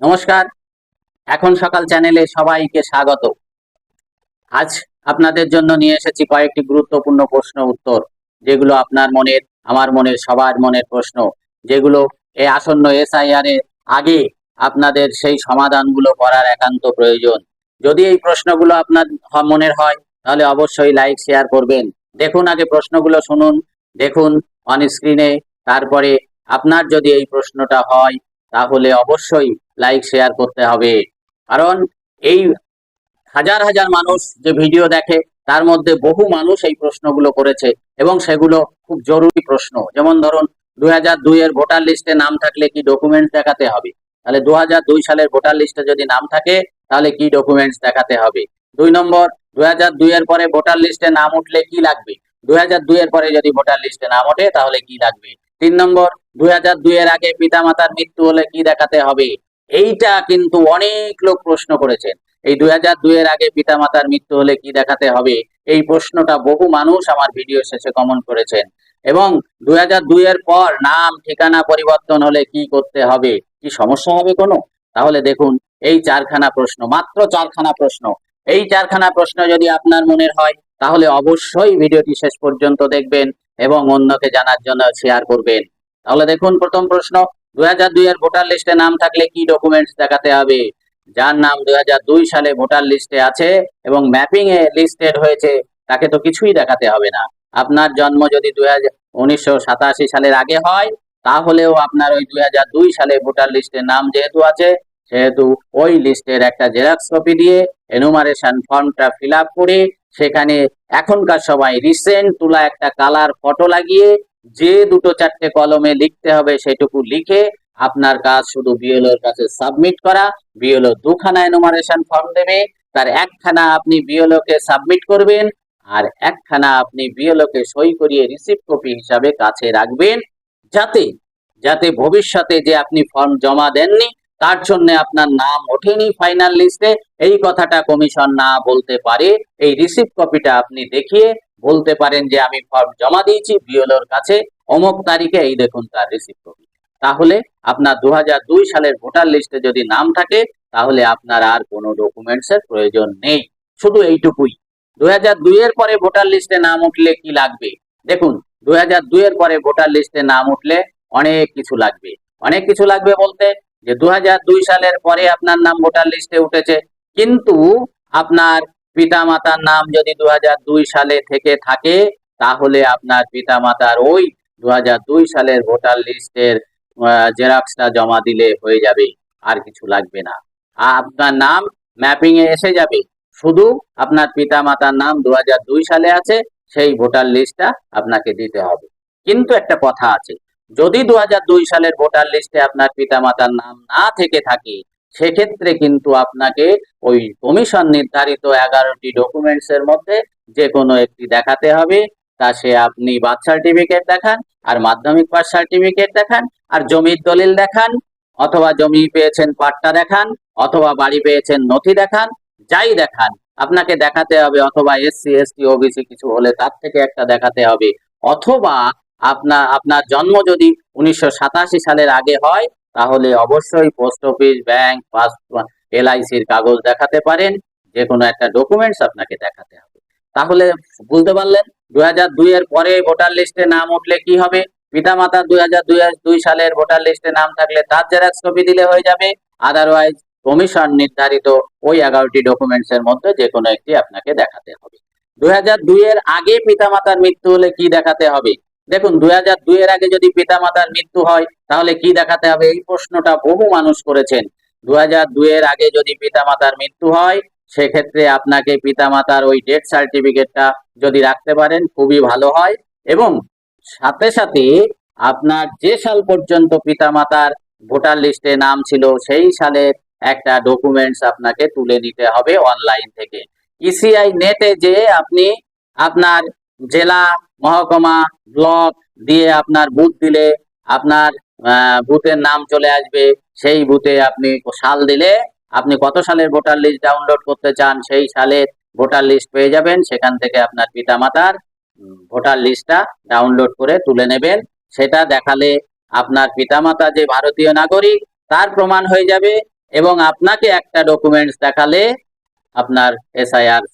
নমস্কার। এখন সকাল চ্যানেলে সবাইকে স্বাগত। আজ আপনাদের জন্য নিয়ে এসেছি কয়েকটি গুরুত্বপূর্ণ প্রশ্ন উত্তর, যেগুলো আপনার মনের, আমার মনের, সবার মনের প্রশ্ন, যেগুলো এই আসন্ন এসআইআর এর আগে আপনাদের সেই সমাধানগুলো করার একান্ত প্রয়োজন। যদি এই প্রশ্নগুলো আপনার মনের হয়, তাহলে অবশ্যই লাইক, শেয়ার করবেন। দেখুন, আগে প্রশ্নগুলো শুনুন, দেখুন অন স্ক্রিনে তারপরে আপনার যদি এই প্রশ্নটা হয় তাহলে অবশ্যই লাইক শেয়ার করতে হবে। কারণ এই হাজার হাজার মানুষ যে ভিডিও দেখে, তার মধ্যে বহু মানুষ এই প্রশ্নগুলো করেছে এবং সেগুলো খুব জরুরি প্রশ্ন। যেমন ধরুন দুই হাজার এর ভোটার লিস্টে নাম থাকলে কি ডকুমেন্টস দেখাতে হবে? তাহলে দু হাজার দুই সালের ভোটার লিস্টে যদি নাম থাকে, তাহলে কি ডকুমেন্টস দেখাতে হবে? দুই নম্বর দুই হাজার দুই এর পরে ভোটার লিস্টে নাম উঠলে কি লাগবে? দুই হাজার দুই এর পরে যদি ভোটার লিস্টে নাম ওঠে, তাহলে কি লাগবে? তিন নম্বর, দুই হাজার দুই এর আগে পিতামাতার মৃত্যু হলে কি দেখাতে হবে? এইটা কিন্তু অনেক লোক প্রশ্ন করেছেন। এই দুই হাজার দুই এর আগে পিতামাতার মৃত্যু হলে কি দেখাতে হবে? এই প্রশ্নটা বহু মানুষ আমার ভিডিও শেষে কমেন্ট করেছেন। এবং দুই হাজার দুই এর পর নাম, ঠিকানা, পরিবর্তন হলে কি করতে হবে? কি সমস্যা হবে কোনো? তাহলে দেখুন, এই চারখানা প্রশ্ন, মাত্র চারখানা প্রশ্ন। এই চারখানা প্রশ্ন যদি আপনার মনের হয় তাহলে অবশ্যই ভিডিওটি শেষ পর্যন্ত দেখবেন এবং অন্যকে জানার জন্য শেয়ার করবেন। তাহলে দেখুন, প্রথম প্রশ্ন দুই হাজার দুই এর ভোটার লিস্টে নাম থাকলে কি ডকুমেন্টস দেখাতে হবে? যার নাম দুই হাজার দুই সালে ভোটার লিস্টে আছে এবং ম্যাপিং এ লিস্টেড হয়েছে, তাকে তো কিছুই দেখাতে হবে না। আপনার জন্ম যদি দুই সালের আগে হয়, তাহলেও আপনার ওই দুই হাজার দুই সালে ভোটার লিস্টে নাম যেহেতু আছে সেহেতু ওই লিস্টের একটা জেরক্স কপি দিয়ে এনুমারেশন ফর্মটা ফিল করে সেখানে এখনকার সবাই রিসেন্ট তোলা একটা কালার ফটো লাগিয়ে যে দুটো চারটে কলমে লিখতে হবে সেটুকু লিখে আপনার কাজ শুধু বিএলওর কাছে সাবমিট করা। বিএলও দুখানা এনুমারেশন ফর্ম দেবে, তার একখানা আপনি বিএলও কে সাবমিট করবেন আর একখানা আপনি বিএলও কে সই করিয়ে রিসিপ্ট কপি হিসাবে কাছে রাখবেন। যাতে যাতে ভবিষ্যতে যে আপনি ফর্ম জমা দেননি তার জন্য আপনার নাম ওঠেনি ফাইনাল লিস্টে এই কথাটা কমিশন না বলতে পারে। এই রিসিপ্ট কপিটা আপনি দেখিয়ে বলতে পারেন যে আমি ফর্ম জমা দিয়েছি বিএলওর কাছে। অমুক তারিখে এই দেখুন তার রিসিপ্ট কপি তাহলে আপনার দুহাজার দুই সালের ভোটার লিস্টে যদি নাম থাকে, তাহলে আপনার আর কোনো ডকুমেন্টস এর প্রয়োজন নেই। শুধু এইটুকুই। দুই এর পরে ভোটার লিস্টে নাম উঠলে কি লাগবে? দেখুন দুই এর পরে ভোটার লিস্টে নাম উঠলে অনেক কিছু লাগবে। অনেক কিছু লাগবে বলতে যে দু হাজার দুই সালের পরে আপনার নাম ভোটার লিস্টে উঠেছে, কিন্তু আপনার পিতা মাতার নাম যদি দুহাজার দুই সালে থেকে থাকে, তাহলে আপনার পিতা মাতার ওই দু হাজার দুই সালের ভোটার লিস্টের জেরক্সটা জমা দিলে হয়ে যাবে, আর কিছু লাগবে না। আপনার নাম ম্যাপিং এ এসে যাবে, শুধু আপনার পিতা মাতার নাম দু হাজার দুই সালে আছে, সেই ভোটার লিস্টটা আপনাকে দিতে হবে। কিন্তু একটা কথা আছে যদি দু হাজার দুই সালের ভোটার লিস্টে আপনার পিতামাতার নাম না থেকে থাকে, সেক্ষেত্রে কিন্তু আপনাকে ওই কমিশন নির্ধারিত এগারোটি ডকুমেন্টস এর মধ্যে যে কোনো একটি দেখাতে হবে। তা সে আপনি বার্থ সার্টিফিকেট দেখান, আর মাধ্যমিক পাস সার্টিফিকেট দেখান, আর জমির দলিল দেখান, অথবা জমি পেয়েছেন পাট্টা দেখান, অথবা বাড়ি পেয়েছেন নথি দেখান, যাই দেখান। আপনাকে দেখাতে হবে, অথবা এসসি, এসটি, ওবিসি কিছু হলে তার থেকে একটা দেখাতে হবে। অথবা আপনার আপনার জন্ম যদি উনিশশো সাতাশি সালের আগে হয়, তাহলে অবশ্যই পোস্ট অফিস, ব্যাংক পাস এলআইসির কাগজ দেখাতে পারেন যে কোনো একটা ডকুমেন্টস আপনাকে দেখাতে হবে। তাহলে বুঝতে পারলেন, দুই হাজার এর পরে ভোটার লিস্টে নাম উঠলে কি হবে? পিতামাতা দুই হাজার দুই সালের ভোটার লিস্টে নাম থাকলে তার জেরক্স কপি দিলে হয়ে যাবে। আদারওয়াইজ কমিশন নির্ধারিত ওই এগারোটি ডকুমেন্টস এর মধ্যে যে কোনো একটি আপনাকে দেখাতে হবে। দুই হাজার এর আগে পিতামাতার মৃত্যু হলে কি দেখাতে হবে? দেখুন, দুই হাজার দুই এর আগে যদি পিতামাতার মৃত্যু হয়, তাহলে কি দেখাতে হবে? এই প্রশ্নটা বহু মানুষ করেছেন। দু হাজার দুই এর আগে যদি পিতামাতার মৃত্যু হয়, সেক্ষেত্রে আপনাকে পিতামাতার ওই ডেথ সার্টিফিকেটটা যদি রাখতে পারেন, খুবই ভালো হয়। এবং সাথে সাথে আপনার যে সাল পর্যন্ত পিতামাতার ভোটার লিস্টে নাম ছিল, সেই সালের একটা ডকুমেন্টস আপনাকে তুলে নিতে হবে অনলাইন থেকে। ইসিআই নেটে যে আপনি আপনার জেলা মহকুমা ব্লক দিয়ে আপনার বুথ দিলে আপনার বুথের নাম চলে আসবে। সেই বুথে আপনি সাল দিলে আপনি কত সালের ভোটার লিস্ট ডাউনলোড করতে চান সেই সালের ভোটার লিস্ট পেয়ে যাবেন। সেখান থেকে আপনার পিতামাতার ভোটার লিস্টটা ডাউনলোড করে তুলে নেবেন। সেটা দেখালে আপনার পিতামাতা যে ভারতীয় নাগরিক, তার প্রমাণ হয়ে যাবে এবং আপনাকে একটা ডকুমেন্টস দেখালে আপনার এসআইআর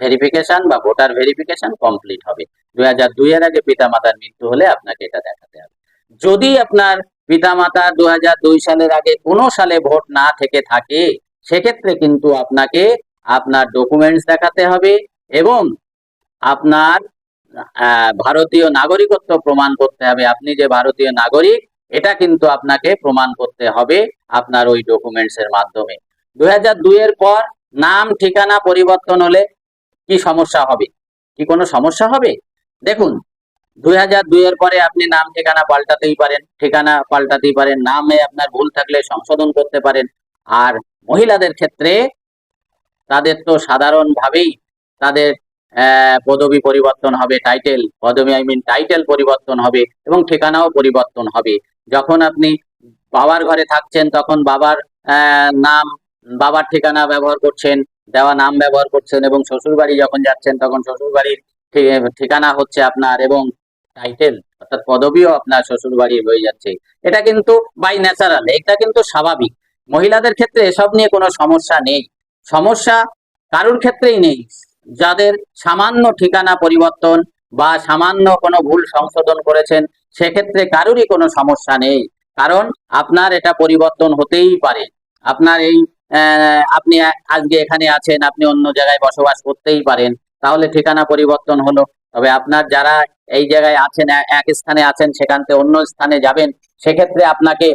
ভেরিফিকেশন বা ভোটার ভেরিফিকেশন কমপ্লিট হবে। দুই হাজার দুই এর আগে পিতামাতার মৃত্যু হলে আপনাকে এটা দেখাতে হবে। যদি আপনার পিতামাতা দু হাজার দুই সালের আগে কোনো সালে ভোট না থেকে থাকে, সেক্ষেত্রে কিন্তু আপনাকে আপনার ডকুমেন্টস দেখাতে হবে এবং আপনার ভারতীয় নাগরিকত্ব প্রমাণ করতে হবে। আপনি যে ভারতীয় নাগরিক, এটা কিন্তু আপনাকে প্রমাণ করতে হবে আপনার ওই ডকুমেন্টস এর মাধ্যমে। দু হাজার দুই এর পর নাম, ঠিকানা পরিবর্তন হলে কি সমস্যা হবে? কি কোনো সমস্যা হবে? দেখুন, দুই হাজার দুই এর পরে আপনি নাম, ঠিকানা পাল্টাতেই পারেন, ঠিকানা পাল্টাতেই পারেন, নামে আপনার ভুল থাকলে সংশোধন করতে পারেন। আর মহিলাদের ক্ষেত্রে তাদের তো সাধারণভাবেই তাদের পদবি পরিবর্তন হবে টাইটেল পদবি আই মিন টাইটেল পরিবর্তন হবে এবং ঠিকানাও পরিবর্তন হবে। যখন আপনি বাবার ঘরে থাকছেন, তখন বাবার নাম, বাবার ঠিকানা ব্যবহার করছেন দেওয়া নাম ব্যবহার করছেন এবং শ্বশুর বাড়ি যখন যাচ্ছেন, তখন শ্বশুর বাড়ির ঠিকানা হচ্ছে আপনার এবং টাইটেল অর্থাৎ পদবিও আপনার শ্বশুর বাড়ির হয়ে যাচ্ছে। এটা কিন্তু বাই ন্যাচারাল এটা কিন্তু স্বাভাবিক। মহিলাদের ক্ষেত্রে এসব নিয়ে কোনো সমস্যা নেই। সমস্যা কারুর ক্ষেত্রেই নেই। যাদের সামান্য ঠিকানা পরিবর্তন বা সামান্য কোনো ভুল সংশোধন করেছেন, সেক্ষেত্রে কারুরই কোনো সমস্যা নেই। কারণ আপনার এটা পরিবর্তন হতেই পারে। আপনার এই আপনি আজকে এখানে আছেন, আপনি অন্য জায়গায় বসবাস করতেই পারেন। তাহলে ঠিকানা পরিবর্তন হলো। তবে আপনার যারা এই জায়গায় আছেন এক স্থানে আছেন, সেখান থেকে অন্য স্থানে যাবেন, সেক্ষেত্রে আপনাকে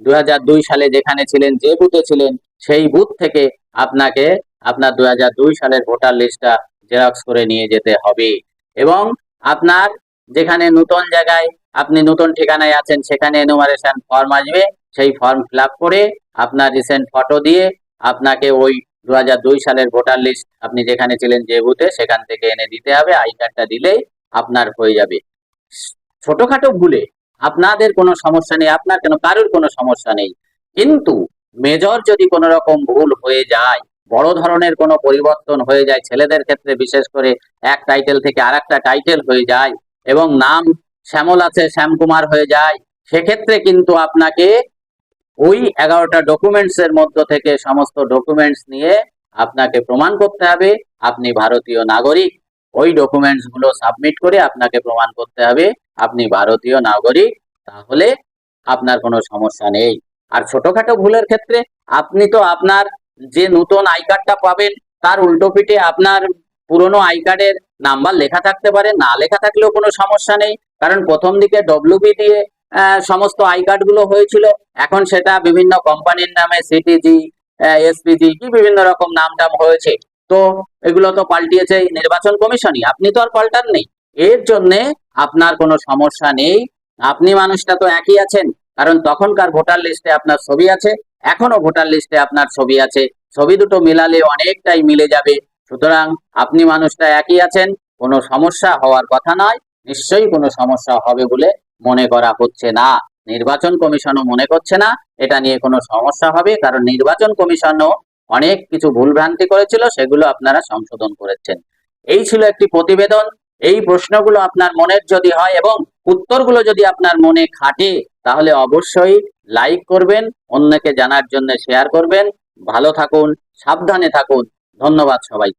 দুই হাজার দুই সালে যেখানে ছিলেন, যে বুথে ছিলেন, সেই বুথ থেকে আপনাকে আপনার দুই হাজার দুই সালের ভোটার লিস্টটা জেরক্স করে নিয়ে যেতে হবে। এবং আপনার যেখানে নতুন জায়গায় আপনি নতুন ঠিকানায় আছেন, সেখানে এনুমারেশন ফর্ম আসবে। সেই ফর্ম ফিল করে আপনার রিসেন্ট ফটো দিয়ে আপনাকে ওই দু হাজার দুই সালের ভোটার লিস্ট আপনি যেখানে ছিলেন যে বুথে সেখান থেকে এনে দিতে হবে। আই কার্ডটা দিলেই আপনার হয়ে যাবে। ছোটখাটো ভুলে আপনাদের কোনো সমস্যা নেই, আপনার কেন কারোর কোনো সমস্যা নেই। কিন্তু মেজর যদি কোনো রকম ভুল হয়ে যায়, বড় ধরনের কোনো পরিবর্তন হয়ে যায়, ছেলেদের ক্ষেত্রে বিশেষ করে এক টাইটেল থেকে আর একটা টাইটেল হয়ে যায় এবং নাম শ্যামল আছে, শ্যামকুমার হয়ে যায়, সেক্ষেত্রে কিন্তু আপনাকে ওই এগারোটা ডকুমেন্টস এর মধ্য থেকে সমস্ত ডকুমেন্টস নিয়ে আপনাকে প্রমাণ করতে হবে। আপনি ভারতীয় নাগরিক, ওই ডকুমেন্টসগুলো সাবমিট করে আপনাকে প্রমাণ করতে হবে। আপনি ভারতীয় নাগরিক, তাহলে আপনার কোনো সমস্যা নেই। আর ছোটখাটো ভুলের ক্ষেত্রে আপনি তো আপনার যে নতুন আই কার্ডটা পাবেন, তার উল্টো পিঠে আপনার পুরনো আই কার্ডের নাম্বার লেখা থাকতে পারে, না লেখা থাকলেও কোনো সমস্যা নেই। কারণ প্রথম দিকে ডব্লিউবি দিয়ে সমস্ত আই কার্ডগুলো হয়েছিল। এখন সেটা বিভিন্ন কোম্পানির নামে সিটিজি এসপিজি কি বিভিন্ন রকম নাম টাম হয়েছে। তো এগুলো তো পাল্টিয়েছে নির্বাচন কমিশনই। আপনি তো আর পাল্টান নেই। এর জন্য আপনার কোনো সমস্যা নেই। আপনি মানুষটা তো একই আছেন। কারণ তখনকার ভোটার লিস্টে আপনার ছবি আছে। এখনও ভোটার লিস্টে আপনার ছবি আছে। ছবি দুটো মিলালে অনেকটাই মিলে যাবে। সুতরাং আপনি মানুষটা একই আছেন। কোনো সমস্যা হওয়ার কথা নয়। নিশ্চয়ই কোনো সমস্যা হবে বলে মনে করা হচ্ছে না। নির্বাচন কমিশনও মনে করছে না। এটা নিয়ে কোনো সমস্যা হবে, কারণ নির্বাচন কমিশনও অনেক কিছু ভুলভ্রান্তি করেছিল, সেগুলো আপনারা সংশোধন করেছেন। এই ছিল একটি প্রতিবেদন। এই প্রশ্নগুলো আপনার মনের যদি হয় এবং উত্তরগুলো যদি আপনার মনে খাটে, তাহলে অবশ্যই লাইক করবেন, অন্যকে জানার জন্য শেয়ার করবেন। ভালো থাকুন, সাবধানে থাকুন। ধন্যবাদ সবাইকে।